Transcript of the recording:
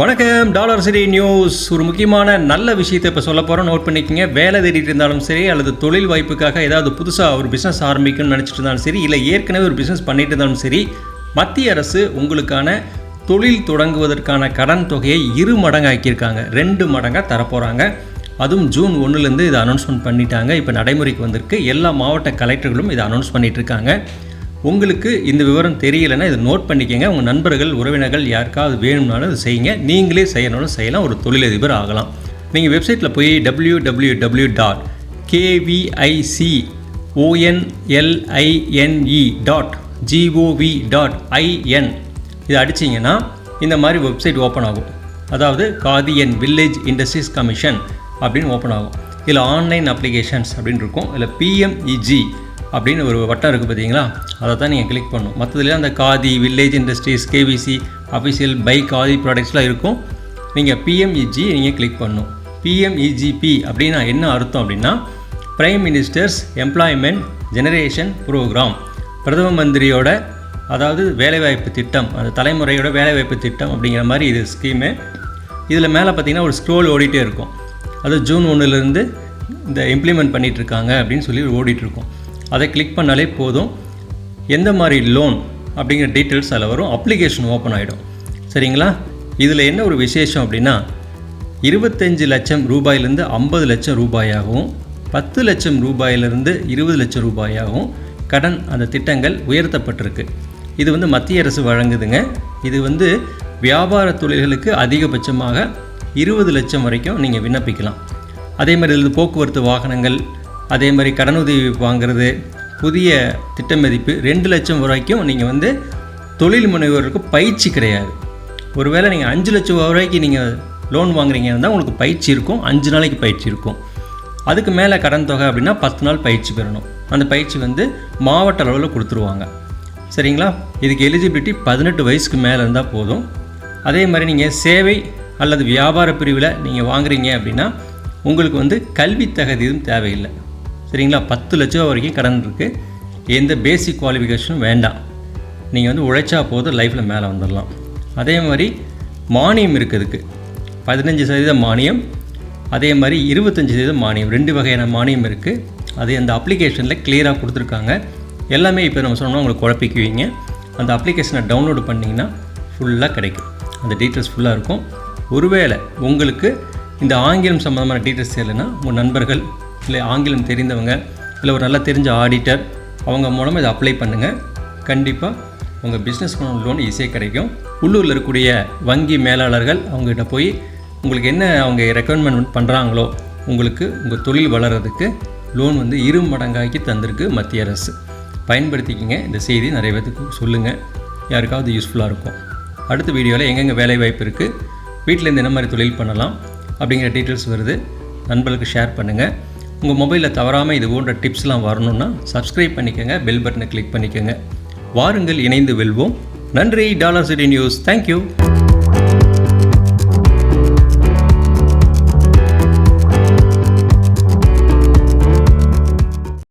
வணக்கம் டாலர் சிரி நியூஸ். ஒரு முக்கியமான நல்ல விஷயத்தை இப்போ சொல்ல போகிறோம் நோட் பண்ணிக்கோங்க. வேலை தேடிட்டு இருந்தாலும் சரி அல்லது தொழில் வாய்ப்புக்காக ஏதாவது புதுசாக ஒரு பிஸ்னஸ் ஆரம்பிக்கணும்னு நினச்சிட்டு இருந்தாலும் சரி இல்லை ஏற்கனவே ஒரு பிஸ்னஸ் பண்ணிட்டு இருந்தாலும் சரி மத்திய அரசு உங்களுக்கான தொழில் தொடங்குவதற்கான கடன் தொகையை இரு மடங்காக்கியிருக்காங்க. ரெண்டு மடங்காக தரப்போகிறாங்க அதுவும் ஜூன் ஒன்றுலேருந்து இதை அனௌன்ஸ்மெண்ட் பண்ணிட்டாங்க. இப்போ நடைமுறைக்கு வந்திருக்கு. எல்லா மாவட்ட கலெக்டர்களும் இதை அனௌன்ஸ் பண்ணிகிட்ருக்காங்க இருக்காங்க. உங்களுக்கு இந்த விவரம் தெரியலைன்னா இதை நோட் பண்ணிக்கங்க. உங்கள் நண்பர்கள் உறவினர்கள் யாருக்காவது வேணும்னாலும் அதை செய்யுங்க. நீங்களே செய்யணும்னு செய்யலாம். ஒரு தொழிலதிபர் ஆகலாம். நீங்கள் வெப்சைட்டில் போய் W W W dot KVIC ONLINE dot GOV dot IN இதை அடிச்சிங்கன்னா இந்த மாதிரி வெப்சைட் ஓப்பன் ஆகும். அதாவது காதியன் வில்லேஜ் இண்டஸ்ட்ரீஸ் கமிஷன் அப்படின்னு ஓப்பன் ஆகும். இதில் ஆன்லைன் அப்ளிகேஷன்ஸ் அப்படின்னு இருக்கும். இல்லை பிஎம்இஜி அப்படின்னு ஒரு வட்டம் இருக்குது பார்த்தீங்களா? அதை தான் நீங்கள் கிளிக் பண்ணணும். மற்றதுல அந்த Khadi village industries KVIC official buy Khadi ப்ராடக்ட்ஸ்லாம் இருக்கும். நீங்கள் பிஎம்இஜி நீங்கள் கிளிக் பண்ணணும். பிஎம்இஜிபி அப்படின்னா என்ன அர்த்தம் அப்படின்னா prime ministers employment generation programme பிரதம மந்திரியோட அதாவது வேலைவாய்ப்பு திட்டம் அந்த தலைமுறையோட வேலைவாய்ப்பு திட்டம் அப்படிங்கிற மாதிரி இது ஸ்கீமு இதில் மேலே பார்த்தீங்கன்னா ஒரு ஸ்க்ரோல் ஓடிட்டே இருக்கும். அது ஜூன் ஒன்றுலேருந்து இந்த இம்ப்ளிமெண்ட் பண்ணிகிட்ருக்காங்க இருக்காங்க அப்படின்னு சொல்லி ஓடிட்டுருக்கோம் அதை கிளிக் பண்ணாலே போதும். எந்த மாதிரி லோன் அப்படிங்கிற டீட்டெயில்ஸ் அதில் வரும். அப்ளிகேஷன் ஓப்பன் ஆகிடும் சரிங்களா? இதில் என்ன ஒரு விசேஷம் அப்படின்னா இருபத்தஞ்சு லட்சம் ரூபாயிலிருந்து ஐம்பது லட்சம் ரூபாயாகவும் பத்து லட்சம் ரூபாயிலிருந்து இருபது லட்சம் ரூபாயாகவும் கடன் அந்த திட்டங்கள் உயர்த்தப்பட்டிருக்கு. இது வந்து மத்திய அரசு வழங்குதுங்க. இது வந்து வியாபார தொழில்களுக்கு அதிகபட்சமாக இருபது லட்சம் வரைக்கும் நீங்கள் விண்ணப்பிக்கலாம். அதே மாதிரி இதில் போக்குவரத்து வாகனங்கள் அதே மாதிரி கடனுதவி வாங்குறது புதிய திட்ட மதிப்பு ரெண்டு லட்சம் ரூபாய்க்கும் நீங்கள் வந்து தொழில் முனைவோருக்கு பயிற்சி கிடையாது. ஒருவேளை நீங்கள் அஞ்சு லட்சம் ரூபா வரைக்கும் நீங்கள் லோன் வாங்குறீங்கன்னா உங்களுக்கு பயிற்சி இருக்கும் அஞ்சு நாளைக்கு பயிற்சி இருக்கும். அதுக்கு மேலே கடன் தொகை அப்படின்னா பத்து நாள் பயிற்சி பெறணும். அந்த பயிற்சி வந்து மாவட்ட அளவில் கொடுத்துருவாங்க. சரிங்களா? இதுக்கு எலிஜிபிலிட்டி பதினெட்டு வயசுக்கு மேலே இருந்தால் போதும். அதே மாதிரி நீங்கள் சேவை அல்லது வியாபார பிரிவில் நீங்கள் வாங்குறீங்க அப்படின்னா உங்களுக்கு வந்து கல்வி தகுதியும் எதுவும் தேவையில்லை. சரிங்களா? பத்து லட்ச ரூபா வரைக்கும் கடன் இருக்குது எந்த பேசிக் குவாலிஃபிகேஷனும் வேண்டாம். நீங்கள் வந்து உழைச்சா போதும் லைஃப்பில் மேலே வந்துடலாம் அதே மாதிரி மானியம் இருக்குதுக்கு பதினஞ்சு சதவீத மானியம். அதே மாதிரி இருபத்தஞ்சி சதவீதம் மானியம். ரெண்டு வகையான மானியம் இருக்குது அது அந்த அப்ளிகேஷனில் கிளியராக கொடுத்துருக்காங்க. எல்லாமே இப்போ நம்ம சொன்னோம்னா உங்களுக்கு குழப்பிக்குவீங்க. அந்த அப்ளிகேஷனை டவுன்லோடு பண்ணிங்கன்னா ஃபுல்லாக கிடைக்கும். அந்த டீட்டெயில்ஸ் ஃபுல்லாக இருக்கும். ஒருவேளை உங்களுக்கு இந்த ஆங்கிலம் சம்மந்தமான டீட்டெயில்ஸ் தெரியலைன்னா உங்கள் நண்பர்கள் இல்லை ஆங்கிலம் தெரிந்தவங்க இல்லை ஒரு நல்லா தெரிஞ்ச ஆடிட்டர் அவங்க மூலமாக இதை அப்ளை பண்ணுங்கள் கண்டிப்பாக உங்கள் பிஸ்னஸ் லோன் ஈஸியாக கிடைக்கும். உள்ளூரில் இருக்கக்கூடிய வங்கி மேலாளர்கள் அவங்ககிட்ட போய் உங்களுக்கு என்ன அவங்க ரெக்கமெண்ட் பண்ணுறாங்களோ உங்களுக்கு உங்கள் தொழில் வளர்கிறதுக்கு லோன் வந்து இரு மடங்காக்கி தந்திருக்கு மத்திய அரசு. பயன்படுத்திக்கிங்க. இந்த செய்தி நிறைய பேத்துக்கு சொல்லுங்கள் யாருக்காவது யூஸ்ஃபுல்லாக இருக்கும். அடுத்த வீடியோவில் எங்கெங்கே வேலை வாய்ப்பு இருக்குது வீட்டிலேருந்து என்ன மாதிரி தொழில் பண்ணலாம் அப்படிங்கிற டீட்டெயில்ஸ் வருது. நண்பர்களுக்கு ஷேர் பண்ணுங்கள் உங்கள் மொபைலில் தவறாமல் இது போன்ற டிப்ஸ்லாம் வரணும்னா சப்ஸ்கிரைப் பண்ணிக்கோங்க பெல் பட்டனை கிளிக் பண்ணிக்கோங்க. வாருங்கள் இணைந்து வெல்வோம். நன்றி டாலர் சிட்டி நியூஸ் தேங்க்யூ